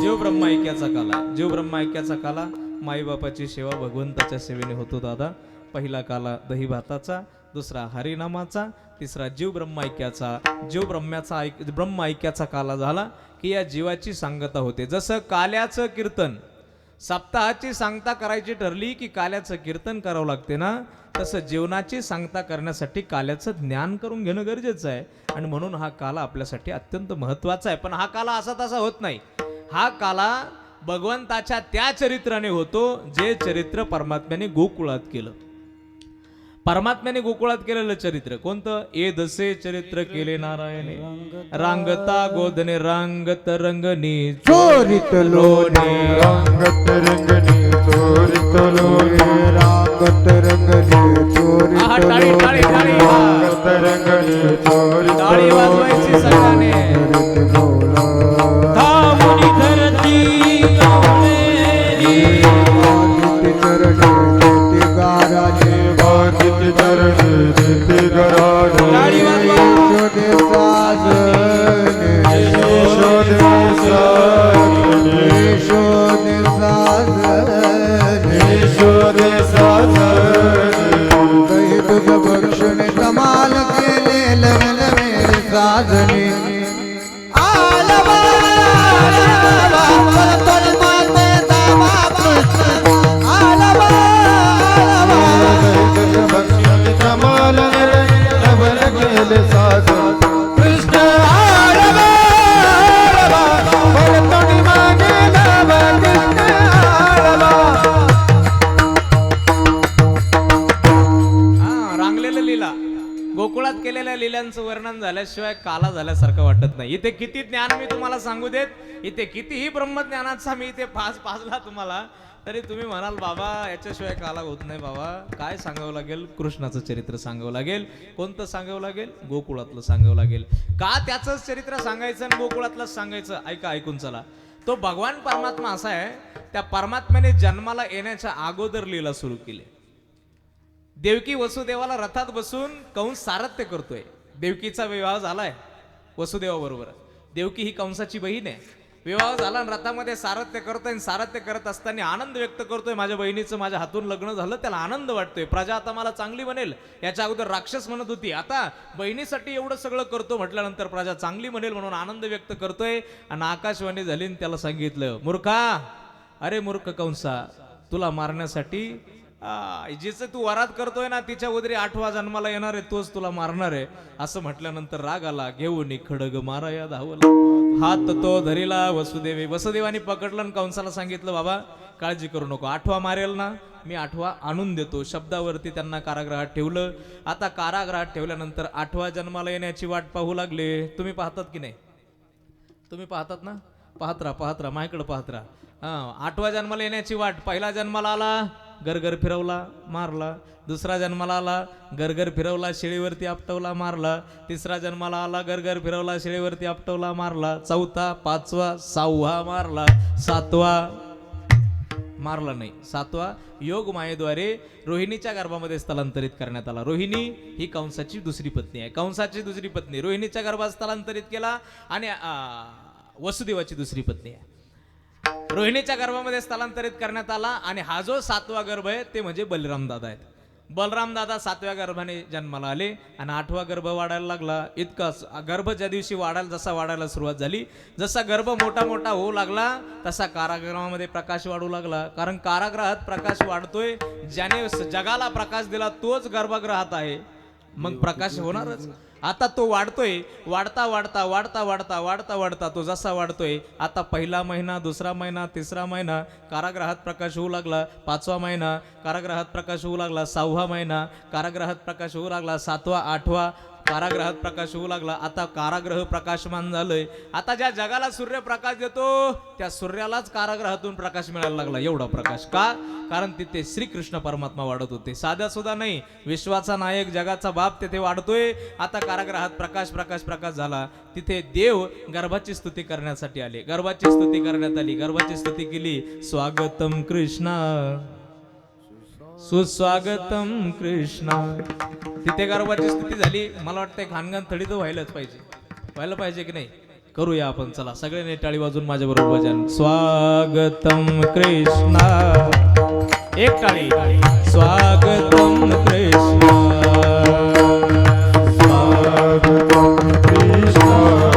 जीव ब्रह्मायक्याचा काला जीव ब्रह्मायक्याचा काला माईबापाची सेवा भगवंताच्या सेवेने होतो दादा. पहिला काला दही भाताचा दुसरा हरिनामाचा तिसरा जीव ब्रह्मायक्याचा जीव ब्रह्म्याचा ऐक ब्रह्म ऐक्याचा काला झाला की या जीवाची सांगता होते. जसं काल्याचं कीर्तन सप्ताहाची सांगता करायची ठरली की काल्याचं कीर्तन करावं लागते ना तसं जीवनाची सांगता करण्यासाठी काल्याचं ज्ञान करून घेणं गरजेचं आहे. आणि म्हणून हा काला आपल्यासाठी अत्यंत महत्त्वाचा आहे. पण हा काला असा तसा होत नाही. हा काला भगवंताच्या त्या चरित्राने होतो जे चरित्र परमात्म्याने गोकुळात केलं. परमात्म्याने गोकुळात केलेलं चरित्र कोणतं? ए दसे चरित्र केले नारायणे. रांगता गोदने रांगत रंगनी चोरित लोणे. रंगत रंगनी चोरित लोणे. रांगत आहा, चोरित केलेल्या लिलांचं वर्णन झाल्याशिवाय काला झाल्यासारखं वाटत नाही. इथे किती ज्ञान मी तुम्हाला सांगू देत इथे कितीही ब्रह्मज्ञानाचा मी इथे पास पाजला तुम्हाला तरी तुम्ही म्हणाल बाबा याच्याशिवाय काला होत नाही बाबा. काय सांगावं लागेल? कृष्णाचं चरित्र सांगावं लागेल. कोणतं सांगावं लागेल? गोकुळातलं सांगावं लागेल. का त्याचंच चरित्र सांगायचं आणि गोकुळातलंच सांगायचं? ऐका ऐकून चला. तो भगवान परमात्मा असा आहे त्या परमात्म्याने जन्माला येण्याच्या अगोदर लीला सुरू केली. देवकी वसुदेवाला रथात बसून कंस सारथ्य करतोय. देवकीचा विवाह झालाय. वसुदेवाबरोबर देवकी ही कंसाची बहीण आहे. विवाह झाला आणि रथामध्ये सारथ्य करतोय आणि सारथ्य करत असताना आनंद व्यक्त करतोय. माझ्या बहिणीचं माझ्या हातून लग्न झालं त्याला आनंद वाटतोय. प्रजा आता मला चांगली बनेल याच्या अगोदर राक्षस म्हणत होती आता बहिणीसाठी एवढं सगळं करतो म्हटल्यानंतर प्रजा चांगली बनेल म्हणून आनंद व्यक्त करतोय. आणि आकाशवाणी झाली आणि त्याला सांगितलं मूर्खा अरे मूर्ख कंसा तुला मारण्यासाठी जिचं तू वरात करतोय ना तिच्या उदरी आठवा जन्माला येणार आहे तोच तुला मारणार आहे. असं म्हटल्यानंतर राग आला घेऊन खडग माराया धावला. हात तो धरीला वसुदेवी वसुदेवाने पकडलं आणि कंसाला सांगितलं बाबा काळजी करू नको. आठवा मारेल ना मी आठवा आणून देतो. शब्दावरती त्यांना कारागृहात ठेवलं. आता कारागृहात ठेवल्यानंतर आठवा जन्माला येण्याची वाट पाहू लागले. तुम्ही पाहतात की नाही? तुम्ही पाहतात ना? पाहत राहा पाहत राहा. माझ्याकडे पाहत राहा. हा आठवा जन्माला येण्याची वाट. पहिला जन्माला आला. गरगर फिरवला मारला. दुसरा जन्माला आला गरगर फिरवला शेळीवरती आपटवला मारला. तिसरा जन्माला आला गरगर फिरवला शेळीवरती आपटवला मारला. चौथा पाचवा सहावा मारला. सातवा मारला नाही. सातवा योग मायेद्वारे रोहिणीच्या गर्भामध्ये स्थलांतरित करण्यात आला. रोहिणी ही कंसाची दुसरी पत्नी आहे. कंसाची दुसरी पत्नी रोहिणीच्या गर्भात स्थलांतरित केला आणि वसुदेवाची दुसरी पत्नी आहे. रोहिणीच्या गर्भामध्ये स्थलांतरित करण्यात आला आणि हा जो सातवा गर्भ आहे ते म्हणजे बलराम दादा आहेत. बलराम दादा सातव्या गर्भाने जन्माला आले आणि आठवा गर्भ वाढायला लागला. इतका गर्भ ज्या दिवशी वाढायला जसा वाढायला सुरुवात झाली जसा गर्भ मोठा मोठा होऊ लागला तसा कारागृहामध्ये प्रकाश वाढू लागला. कारण कारागृहात प्रकाश वाढतोय ज्याने जगाला प्रकाश दिला तोच गर्भगृहात आहे. मग प्रकाश होणारच. आता तो वाढतोय वाढता वाढता वाढता वाढता वाढता वाढता तो जसा वाढतोय आता पहिला महिना दुसरा महिना तिसरा महिना कारागृहात प्रकाश होऊ लागला पाचवा महिना कारागृहात प्रकाश होऊ लागला सहावा महिना कारागृहात प्रकाश होऊ लागला सातवा आठवा कारागृहात प्रकाश होऊ लागला. आता कारागृह प्रकाशमान झालंय. आता ज्या जगाला सूर्य प्रकाश देतो त्या सूर्यालाच कारागृहातून प्रकाश मिळायला लागला. एवढा प्रकाश का? कारण तिथे श्रीकृष्ण परमात्मा वाढत होते. साध्या सुद्धा नाही. विश्वाचा नायक जगाचा बाप तिथे वाढतोय. आता कारागृहात प्रकाश प्रकाश प्रकाश झाला. तिथे देव गर्भाची स्तुती करण्यासाठी आले. गर्भाची स्तुती करण्यात आली. गर्भाची स्तुती केली. स्वागतम कृष्णा. सुस्वागतम कृष्णा. तिथे गर्भाची स्थिती झाली. मला वाटतंय खानगान थडी तर व्हायलाच पाहिजे. व्हायला पाहिजे की नाही? करूया आपण. चला सगळे नेटाळी वाजून माझ्या बरोबर भजन स्वागतम कृष्णा. एक टाळी. स्वागतम कृष्णा. स्वागतम कृष्ण.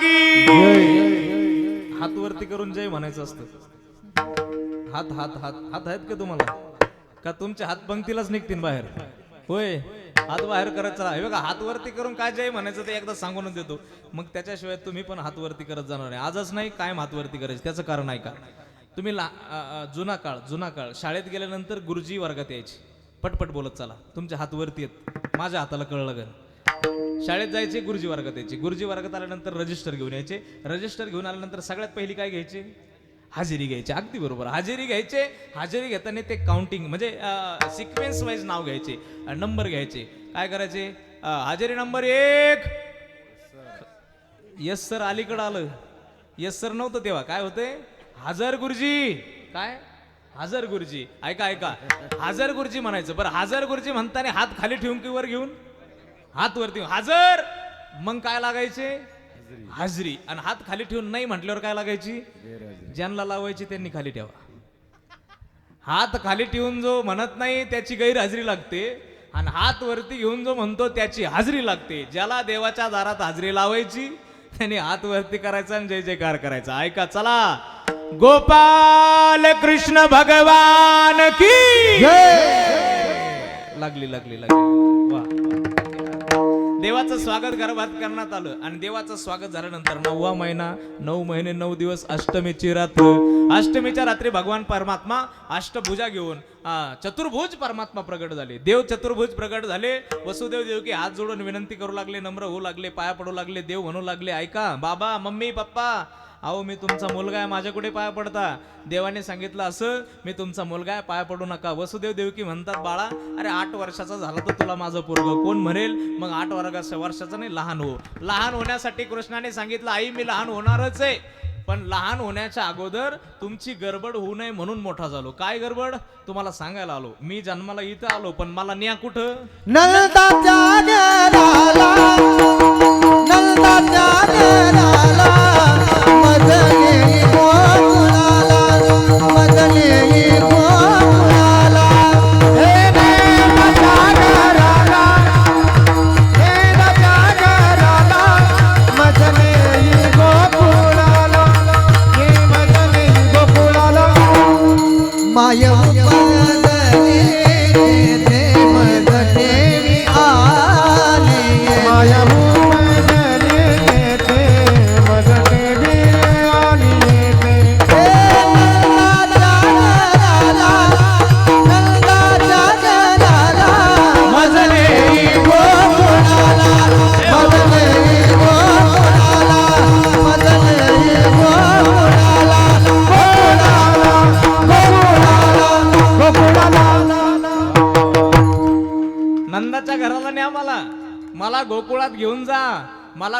की? हात वरती करून जय म्हणायचं असतं. हात हात हात. हात आहेत का तुम्हाला? का तुमचे हात पंक्तीलाच निघतील बाहेर? होय. हात बाहेर करत चला. हे बघा हात वरती करून काय जय म्हणायचं ते एकदा सांगूनच देतो. मग त्याच्याशिवाय तुम्ही पण हात वरती करत जाणार आहे. आजच नाही कायम हात वरती करायचं. त्याचं कारण आहे का? तुम्ही ला जुना काळ जुना काळ. शाळेत गेल्यानंतर गुरुजी वर्गात यायचे. पटपट बोलत चला. तुमच्या हात वरती आहेत. माझ्या हाताला कळलं गं शाळेत जायचे गुरुजी वर्गात यायचे. गुरुजी वर्गात आल्यानंतर रजिस्टर घेऊन यायचे. रजिस्टर घेऊन आल्यानंतर सगळ्यात पहिली काय घ्यायचे? हजेरी घ्यायची. अगदी बरोबर. हजेरी घ्यायचे. हजेरी घेताना ते काउंटिंग म्हणजे सिक्वेन्स वाईज नाव घ्यायचे. नंबर घ्यायचे. काय करायचे? अ, हजेरी नंबर एक. यस सर अलीकडं आलं. यस सर नव्हतं तेव्हा. काय होते? हजर गुरुजी. काय? हजर गुरुजी. ऐका ऐका. हजर गुरुजी म्हणायचं. बरं हजर गुरुजी म्हणताना हात खाली ठेवून की वर घेऊन? हात वरती हजर. मग काय लागायचे? हाजरी. आणि हात खाली ठेवून नाही म्हटल्यावर काय लागायची? ज्यांना लावायची त्यांनी खाली ठेवा. हात खाली ठेवून जो म्हणत नाही त्याची गैरहजेरी लागते. आणि हात वरती घेऊन जो म्हणतो त्याची हाजरी लागते. ज्याला देवाच्या दारात हाजरी लावायची त्यांनी हात वरती करायचा आणि जय जयकार करायचा. ऐका चला. गोपाल कृष्ण भगवान की लागली लागली लागली. वा. देवाचं स्वागत गर्भात करण्यात आलं आणि देवाचं स्वागत झाल्यानंतर नववा महिना नऊ महिने नऊ दिवस अष्टमीची रात्र. अष्टमीच्या रात्री भगवान परमात्मा अष्टभुजा घेऊन चतुर्भुज परमात्मा प्रगट झाले. देव चतुर्भुज प्रगट झाले. वसुदेव देवकी हात जोडून विनंती करू लागले नम्र होऊ लागले पाया पडू लागले देव म्हणू लागले ऐका बाबा मम्मी पप्पा अहो मी तुमचा मुलगा आहे माझ्या कुठे पाया पडता? देवाने सांगितलं असं मी तुमचा मुलगा आहे पाया पडू नका. वसुदेव देवकी म्हणतात बाळा अरे आठ वर्षाचा झाला तर तुला माझं पोरग. कोण म्हणेल? मग आठ वर्गाच्या वर्षाचा नाही लहान हो. लहान होण्यासाठी कृष्णाने सांगितलं आई मी लहान होणारच आहे. पण लहान होण्याच्या अगोदर तुमची गडबड होऊ नये म्हणून मोठा झालो. काय गडबड? तुम्हाला सांगायला आलो. मी जन्माला इथं आलो पण मला न्या कुठं?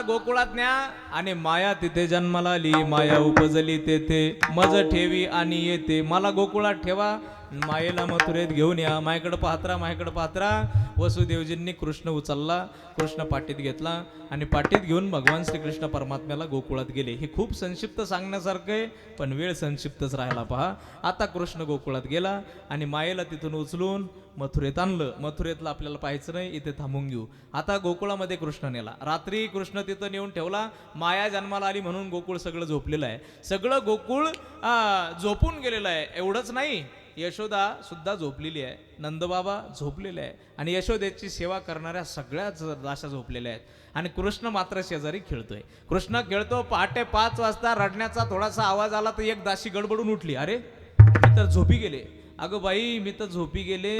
मला गोकुळात न्या आणि माया तिथे जन्माला आली माया उपजली तेथे. मज ठेवी आणि येते. मला गोकुळात ठेवा. मायेला मथुरेत घेऊन या. मायकडं पाहत्रा मायकडं पाहत्रा वसुदेवजींनी कृष्ण उचलला कृष्ण पाठीत घेतला आणि पाठीत घेऊन भगवान श्रीकृष्ण परमात्म्याला गोकुळात गेले. हे खूप संक्षिप्त सांगण्यासारखं आहे पण वेळ संक्षिप्तच राहिला पहा. आता कृष्ण गोकुळात गेला आणि मायेला तिथून उचलून मथुरेत आणलं. मथुरेतलं आपल्याला पाहायचं नाही इथे थांबून घेऊ. आता गोकुळामध्ये कृष्ण नेला. रात्री कृष्ण तिथं नेऊन ठेवला. माया जन्माला आली म्हणून गोकुळ सगळं झोपलेलं आहे. सगळं गोकुळ झोपून गेलेलं आहे. एवढंच नाही यशोदा सुद्धा झोपलेली आहे. नंदबाबा झोपलेले आहे. आणि यशोदेची सेवा करणाऱ्या सगळ्याच दाशा झोपलेल्या आहेत. आणि कृष्ण मात्र शेजारी खेळतोय. कृष्ण खेळतो पहाटे पाच वाजता रडण्याचा थोडासा आवाज आला तर एक दाशी गडबडून उठली. अरे मी तर झोपी गेले. अगं बाई मी तर झोपी गेले.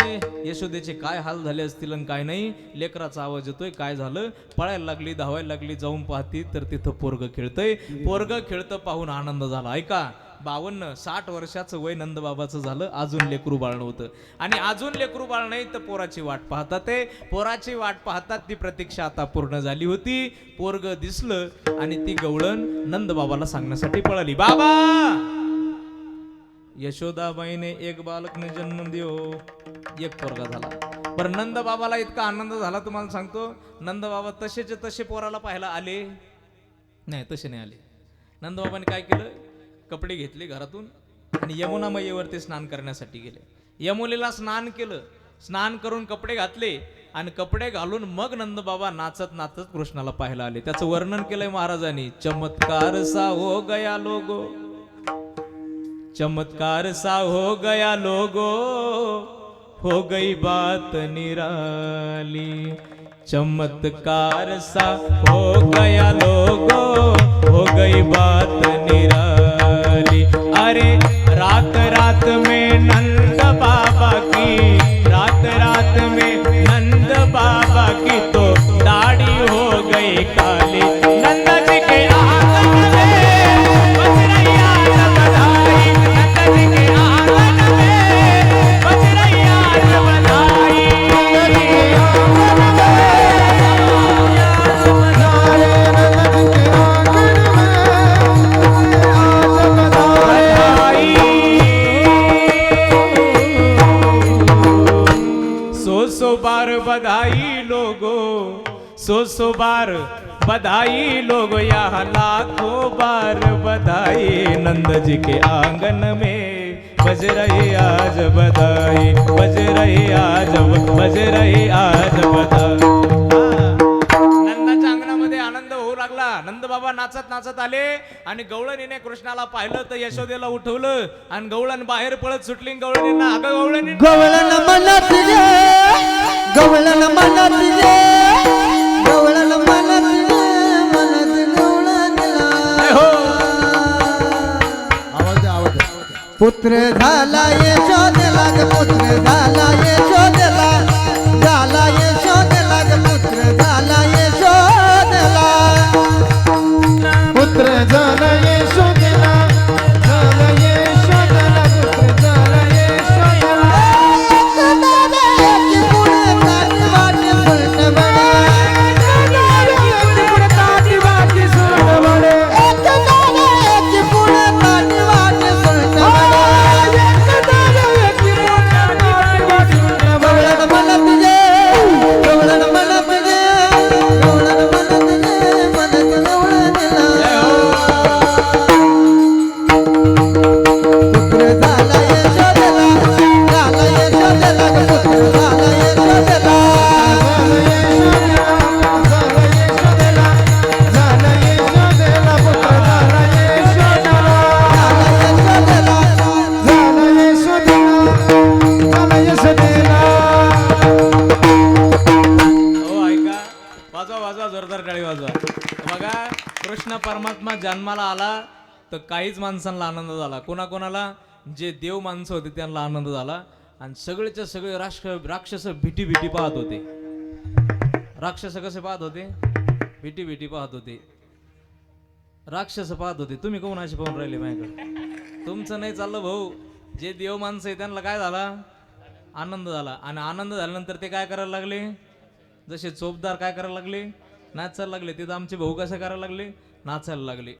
यशोदेचे काय हाल झाले असतील आणि काय नाही लेकराचा आवाज येतोय काय झालं? पळायला लागली धावायला लागली जाऊन पाहती तर तिथं पोरग खेळतंय. पोरग खेळतं पाहून आनंद झाला. ऐका बावन्न साठ वर्षाचं वय नंदबाबाचं झालं अजून लेकरू बाळ नव्हतं. आणि अजून लेकरू बाळ नाही तर पोराची वाट पाहतात ते. पोराची वाट पाहतात ती प्रतीक्षा आता पूर्ण झाली होती. पोरग दिसलं आणि ती गवळण नंदबाबाला सांगण्यासाठी पळाली. बाबा! यशोदाबाईने एक बालकने जन्म देव एक पोरगा झाला. पण नंद बाबाला इतका आनंद झाला तुम्हाला सांगतो. नंद बाबा तसेचे तसे पोराला पाहायला आले. नाही तसे नाही आले. नंदबाबाने काय केलं? कपडे घेतले घरातून आणि यमुना मैयेवरती स्नान करण्यासाठी गेले. यमुनेला स्नान केलं. स्नान करून कपडे घातले आणि कपडे घालून मग नंदबाबा नाचत नाचत कृष्णाला पाहायला आले. त्याचं वर्णन केलंय महाराजांनी. चमत्कार सा हो गया लोगो. चमत्कार सा हो गया लोगो, हो गई बात निराली। चमत्कार सा हो गया लोगो, हो गई बात निराली। अरे रात रात में बधाई लोगो सो सो बार बधाई लोगो यहाँ लाखों बार बधाई। नंद जी के आंगन में बज रही आज बधाई बज रही आज बज रही आज बधाई। होऊ लागला नंद बाबा नाचत नाचत आले आणि गवळणीने कृष्णाला पाहिलं तर यशोदेला उठवलं आणि गवळण बाहेर पळत सुटली गवळणींना अगं गवळणी गवळण मनात गवळण मनात हो. पुत्र झाला यशोदेला पुत्र झाला तर काहीच माणसांना आनंद झाला. कोणाकोणाला? जे देव माणसं होते त्यांना आनंद झाला. आणि सगळेच्या सगळे राक्ष राक्षस भीटी भीटी पाहत होते. राक्षस कसे पाहत होते? भीटी भीटी पाहत होते. राक्षस पाहत होते. तुम्ही कोण असे पाहून राहिले माझ्याकडे? तुमचं नाही चाललं भाऊ. जे देव माणसं आहे त्यांना काय झाला? आनंद झाला. आणि आनंद झाल्यानंतर ते काय करायला लागले? जसे चोपदार काय करायला लागले? नाचायला लागले. तिथं आमचे भाऊ कसे करायला लागले? नाचायला लागले.